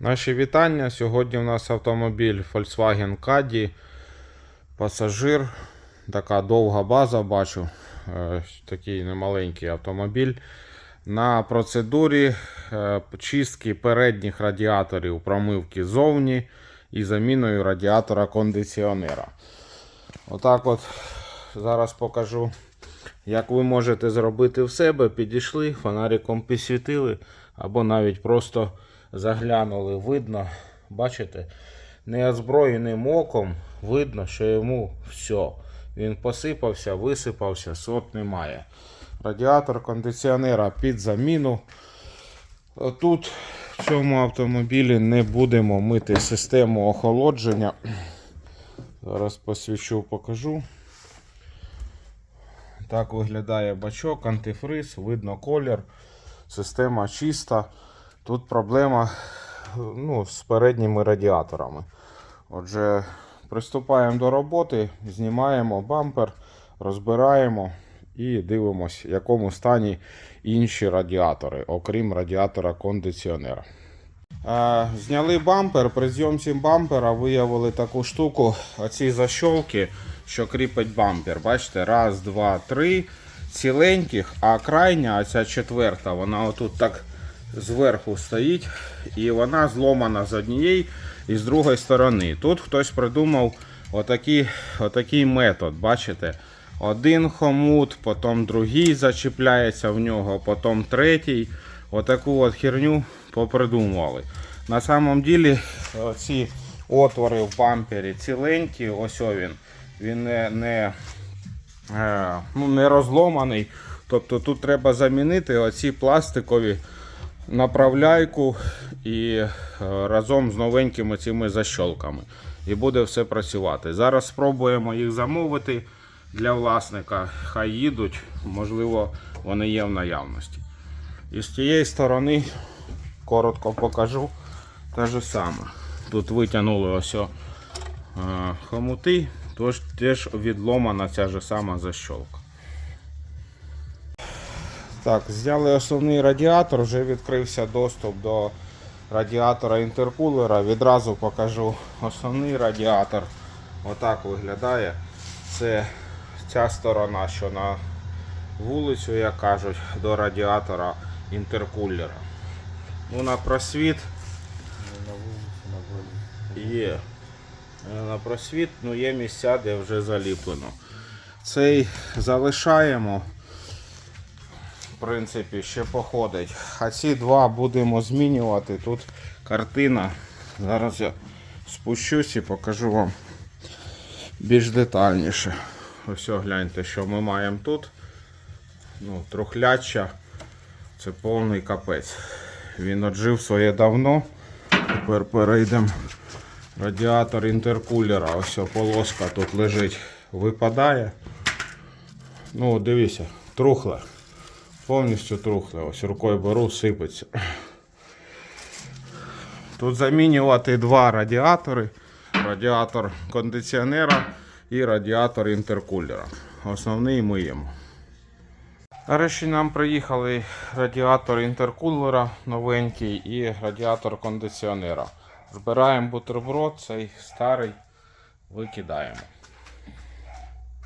Наші вітання. Сьогодні у нас автомобіль Volkswagen Caddy. Пасажир. Така довга база, бачу. Е, Такий немаленький автомобіль. На процедурі е, чистки передніх радіаторів промивки зовні і заміною радіатора кондиціонера. Отак от зараз покажу, як ви можете зробити в себе. Підійшли, фонариком підсвітили, або навіть просто заглянули. Видно, бачите, неозброєним оком видно, що йому все. Він посипався, висипався, сот немає. Радіатор кондиціонера під заміну. Тут в цьому автомобілі не будемо мити систему охолодження. Зараз посвічу, покажу. Так виглядає бачок, антифриз, видно колір, система чиста. Тут проблема ну, з передніми радіаторами. Отже, приступаємо до роботи, знімаємо бампер, розбираємо і дивимося, в якому стані інші радіатори, окрім радіатора кондиціонера. Е, Зняли бампер. При зйомці бампера виявили таку штуку. Оці защолки, що кріпить бампер. Бачите, раз, два, три ціленьких, а крайня, ця четверта, вона отут так зверху стоїть, і вона зломана з однієї і з другої сторони. Тут хтось придумав отакий, отакий метод. Бачите? Один хомут, потім другий зачіпляється в нього, потім третій. Отаку от херню попридумували. На самом ділі ці отвори в бампері ціленькі, ось він. Він не, не, е, ну, не розломаний. Тобто тут треба замінити оці пластикові направляйку і е, разом з новенькими цими защолками. І буде все працювати. Зараз спробуємо їх замовити для власника. Хай їдуть, можливо, вони є в наявності. І з тієї сторони коротко покажу те ж саме. Тут витягнули ось е, хомути, тож теж відломана ця ж сама защолка. Так, зняли основний радіатор, вже відкрився доступ до радіатора інтеркулера. Відразу покажу основний радіатор. Отак виглядає. Це ця сторона, що на вулицю, як кажуть, до радіатора інтеркулера. Ну, на просвіт є. На просвіт ну, є місця, де вже заліплено. Цей залишаємо. Принципі, ще походить. А ці два будемо змінювати. Тут картина. Зараз я спущусь і покажу вам більш детальніше. Ось гляньте, що ми маємо тут. Ну, трухляча. Це повний капець. Він отжив своє давно. Тепер перейдемо. Радіатор інтеркулера. Ось полоска тут лежить. Випадає. Ну, дивіться, трухле. Повністю трухле. Ось рукою беру, сипеться. Тут замінювати два радіатори. Радіатор кондиціонера і радіатор інтеркулера. Основний миємо. Нарешті нам приїхали радіатор інтеркулера новенький і радіатор кондиціонера. Збираємо бутерброд, цей старий викидаємо.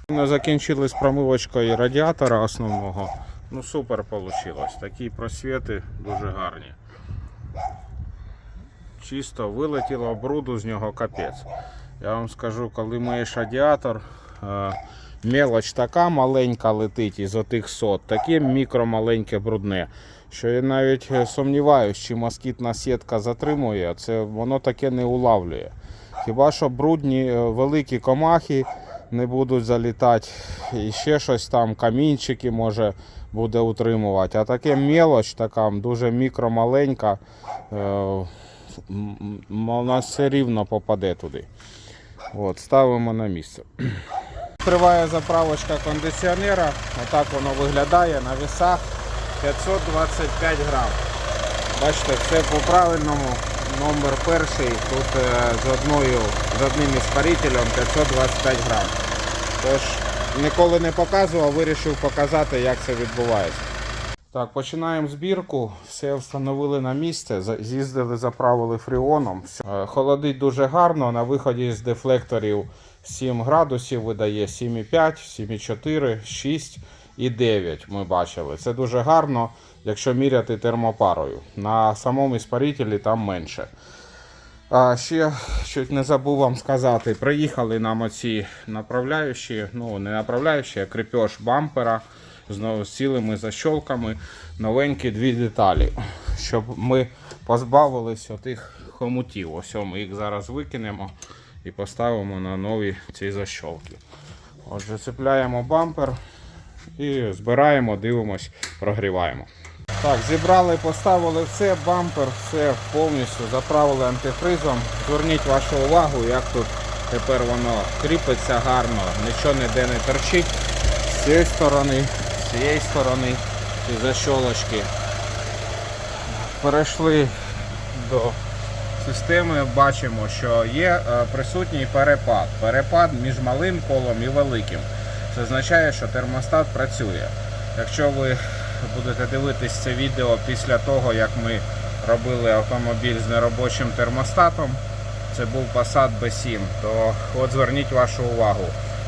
Ми закінчили з промивочкою радіатора основного. Ну супер вийшло. Такі просвіти дуже гарні. Чисто вилетіло бруду з нього капець. Я вам скажу, коли миєш радіатор, е, мелоч така маленька летить із отих сот, таке мікромаленьке брудне, що я навіть е, сумніваюся, чи москітна сітка затримує, це воно таке не улавлює. Хіба що брудні е, великі комахи не будуть залітати, і ще щось там, камінчики може буде утримувати. А таке мелоч, така дуже мікромаленька, е, вона все рівно попаде туди. От, ставимо на місце. Триває заправочка кондиціонера. Отак воно виглядає на весах 525 грам. Бачите, все по правильному. Номер перший. Тут е, з одною, з одним іспарителем 525 грам. Тож ніколи не показував, вирішив показати, як це відбувається. Так, починаємо збірку. Все встановили на місце. З'їздили, заправили фріоном. Е, Холодить дуже гарно. На виході з дефлекторів 7 градусів видає 7,5, 7,4, 6 і 9 ми бачили. Це дуже гарно, якщо міряти термопарою. На самому іспарителі там менше. А ще чуть не забув вам сказати, приїхали нам оці направляючі, ну не направляючі, а крепеж бампера знову з цілими защолками, новенькі дві деталі, щоб ми позбавились отих хомутів. Ось ми їх зараз викинемо і поставимо на нові ці защолки. Отже, цепляємо бампер і збираємо, дивимось, прогріваємо. Так, зібрали, поставили все, бампер, все повністю заправили антифризом. Зверніть вашу увагу, як тут тепер воно кріпиться гарно, нічого ніде не торчить. З цієї сторони, з цієї сторони, ці защолочки. Перейшли до системи, бачимо, що є е, присутній перепад. Перепад між малим колом і великим. Це означає, що термостат працює. Якщо ви будете дивитись це відео після того, як ми робили автомобіль з неробочим термостатом, це був Passat B7, то от зверніть вашу увагу.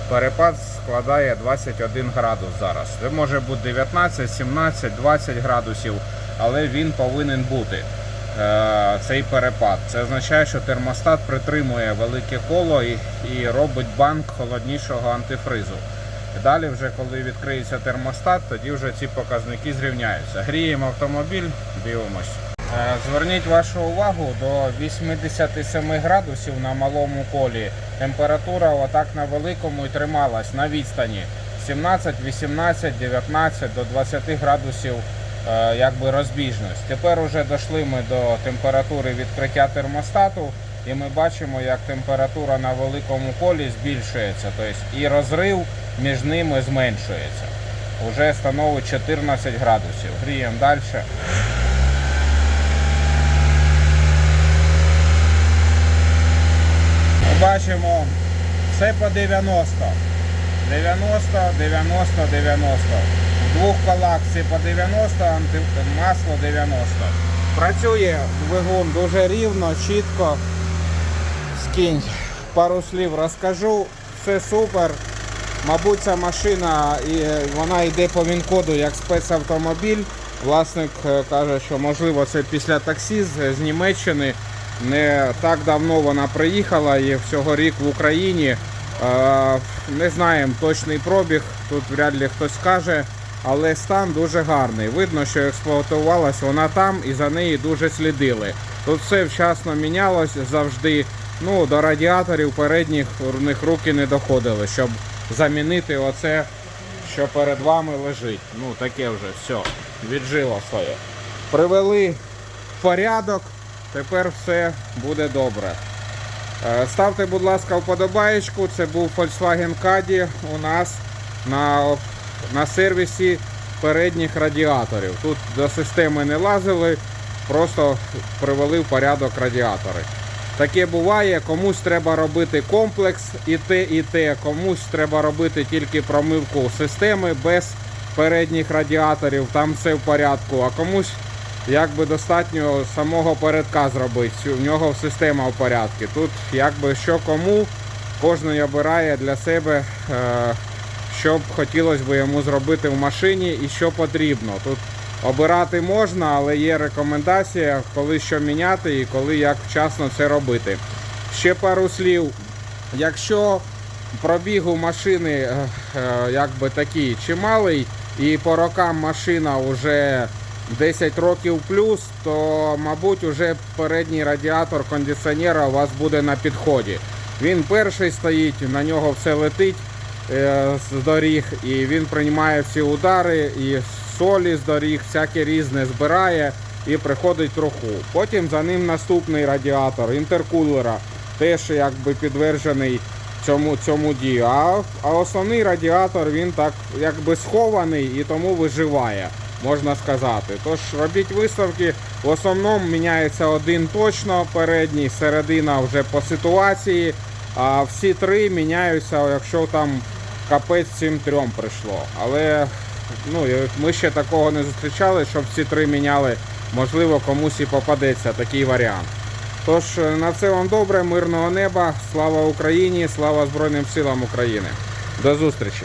Перепад складає 21 градус зараз. Це може бути 19, 17, 20 градусів, але він повинен бути е, цей перепад. Це означає, що термостат притримує велике коло і, і робить банк холоднішого антифризу. Далі, вже коли відкриється термостат, тоді вже ці показники зрівняються. Гріємо автомобіль, дивимось. Е, Зверніть вашу увагу до 87 градусів на малому колі. Температура отак на великому і трималась на відстані 17, 18, 19 до 20 градусів е, якби розбіжність. Тепер уже дійшли ми до температури відкриття термостату. І ми бачимо, як температура на великому колі збільшується, тобто і розрив між ними зменшується. Уже становить 14 градусів. Гріємо далі. Бачимо все по 90. 90, 90, 90. В двох колах все по 90, анти- масло 90. Працює двигун дуже рівно, чітко. Скинь пару слів розкажу. Все супер. Мабуть, ця машина і вона йде по він-коду як спецавтомобіль. Власник е, каже, що можливо це після таксі з, з Німеччини. Не так давно вона приїхала і всього рік в Україні. Е, Не знаємо точний пробіг, тут вряд ли хтось скаже, але стан дуже гарний. Видно, що експлуатувалась вона там і за неї дуже слідили. Тут все вчасно мінялось завжди. Ну, до радіаторів передніх руки не доходили, щоб замінити оце, що перед вами лежить. Ну, таке вже все, віджило своє. Привели в порядок, тепер все буде добре. Е, Ставте, будь ласка, вподобаєчку. Це був Volkswagen Caddy у нас на, на сервісі передніх радіаторів. Тут до системи не лазили, просто привели в порядок радіатори. Таке буває, комусь треба робити комплекс і те, і те, комусь треба робити тільки промивку системи без передніх радіаторів, там все в порядку, а комусь якби достатньо самого передка зробити. У нього система в порядку. Тут якби що кому, кожен обирає для себе, е, що б хотілося б йому зробити в машині і що потрібно. Тут обирати можна, але є рекомендація, коли що міняти і коли як вчасно це робити. Ще пару слів. Якщо пробіг у машини е, е, якби такий чималий, і по рокам машина вже 10 років плюс, то мабуть уже передній радіатор кондиціонера у вас буде на підході. Він перший стоїть, на нього все летить е, з доріг, і він приймає всі удари, і солі з доріг, всяке різне збирає і приходить троху. Потім за ним наступний радіатор інтеркулера, теж якби підтверджений цьому, цьому дію. А, а основний радіатор він так якби схований і тому виживає, можна сказати. Тож робіть виставки. В основному міняється один точно, передній, середина вже по ситуації. А всі три міняються, якщо там капець цим трьом прийшло. Але Ну, ми ще такого не зустрічали, щоб ці три міняли. Можливо, комусь і попадеться такий варіант. Тож е, на це вам добре, мирного неба, слава Україні, слава Збройним силам України. До зустрічі!